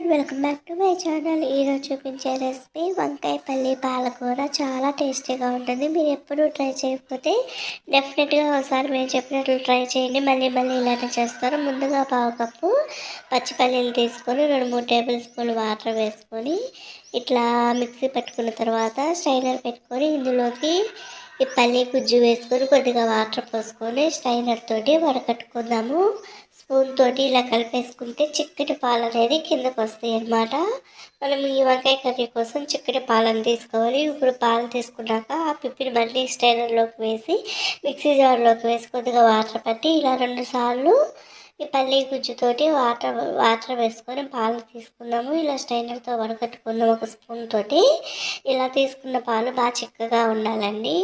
And welcome back to my channel. ఈరోజు చూపించే recipe వంకాయ పల్లి పాలకూర. చాలా టేస్టీగా ఉంటుంది. మీరు ఎప్పుడు ట్రై చేయకపోతే డెఫినెట్గా ఒకసారి మేము చెప్పినట్లు ట్రై చేయండి. మళ్ళీ మళ్ళీ ఇలానే చేస్తారు. ముందుగా పావు కప్పు పచ్చి పల్లీలు తీసుకొని రెండు మూడు టేబుల్ స్పూన్లు వాటర్ వేసుకొని ఇట్లా మిక్సీ పెట్టుకున్న తర్వాత స్ట్రైనర్ పెట్టుకొని ఇందులోకి ఈ పల్లి గుజ్జు వేసుకొని కొద్దిగా వాటర్ పోసుకొని స్ట్రైనర్ తోటి వడకట్టుకుందాము. స్పూన్ తోటి ఇలా కలిపేసుకుంటే చిక్కటి పాలు అనేది కిందకు వస్తాయి అన్నమాట. మనం ఈ వంకాయ కర్రీ కోసం చిక్కటి పాలను తీసుకోవాలి. ఇప్పుడు పాలు తీసుకున్నాక ఆ పిప్పిని మళ్ళీ స్టైనర్లోకి వేసి మిక్సీ జార్లోకి వేసి కొద్దిగా వాటర్ పట్టి ఇలా రెండు సార్లు ఈ పల్లి గుజ్జుతోటి వాటర్ వాటర్ వేసుకొని పాలు తీసుకున్నాము ఇలా స్టైనర్తో వడకట్టుకున్నాము ఒక స్పూన్ తోటి ఇలా తీసుకున్న పాలు బాగా చిక్కగా ఉండాలండి.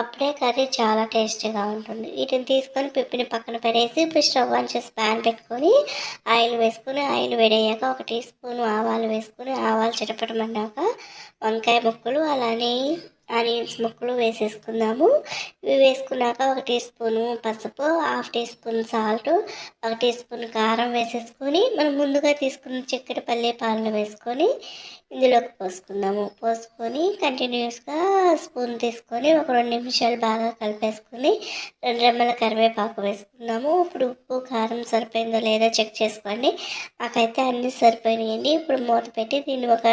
అప్పుడే కర్రీ చాలా టేస్టీగా ఉంటుంది. వీటిని తీసుకొని పిప్పిని పక్కన పెడేసి ఇప్పుడు స్టవ్ ఆన్ చేసి ప్యాన్ పెట్టుకొని ఆయిల్ వేసుకొని ఆయిల్ వేడయ్యాక ఒక టీ స్పూన్ ఆవాలు వేసుకొని ఆవాలు చిటపటమన్నాక వంకాయ ముక్కలు అలానే ఆనియన్స్ ముక్కలు వేసేసుకుందాము. ఇవి వేసుకున్నాక ఒక టీ స్పూను పసుపు హాఫ్ టీ స్పూన్ సాల్ట్ ఒక టీ స్పూన్ కారం వేసేసుకొని మనం ముందుగా తీసుకున్న చక్కెర పల్లె పాలను వేసుకొని ఇందులోకి పోసుకుందాము. పోసుకొని కంటిన్యూస్గా స్పూన్ తీసుకొని ఒక రెండు నిమిషాలు బాగా కలిపేసుకొని రెండు రెమ్మల కరివేపాకు వేసుకుందాము. ఇప్పుడు ఉప్పు కారం సరిపోయిందో లేదో చెక్ చేసుకోండి. నాకైతే అన్నీ సరిపోయినాయండి. ఇప్పుడు మూత పెట్టి దీన్ని ఒక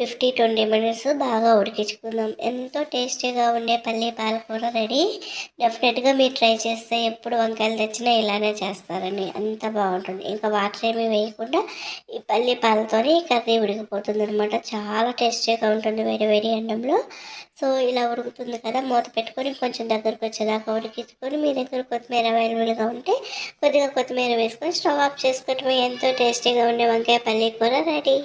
ఫిఫ్టీ ట్వంటీ మినిట్స్ బాగా ఉడికించుకుందాం. ఎంతో టేస్టీగా ఉండే పల్లి పాలకూర రెడీ. డెఫినెట్గా మీరు ట్రై చేస్తే ఎప్పుడు వంకాయలు తెచ్చినా ఇలానే చేస్తారని అంత బాగుంటుంది. ఇంకా వాటర్ ఏమీ వేయకుండా ఈ పల్లి పాలతోనే కర్రీ ఉడికిపోతుంది అనమాట చాలా టేస్టీగా ఉంటుంది వేడి వేడి అన్నంలో. సో ఇలా ఉడుకుతుంది కదా మూత పెట్టుకొని కొంచెం దగ్గరకు వచ్చేదాకా ఉడికించుకొని మీ దగ్గర కొత్తిమీర అవైలబుల్గా ఉంటే కొద్దిగా కొత్తిమీర వేసుకొని స్టవ్ ఆఫ్ చేసుకొని ఎంతో టేస్టీగా ఉండే వంకాయ పల్లి కూర రెడీ.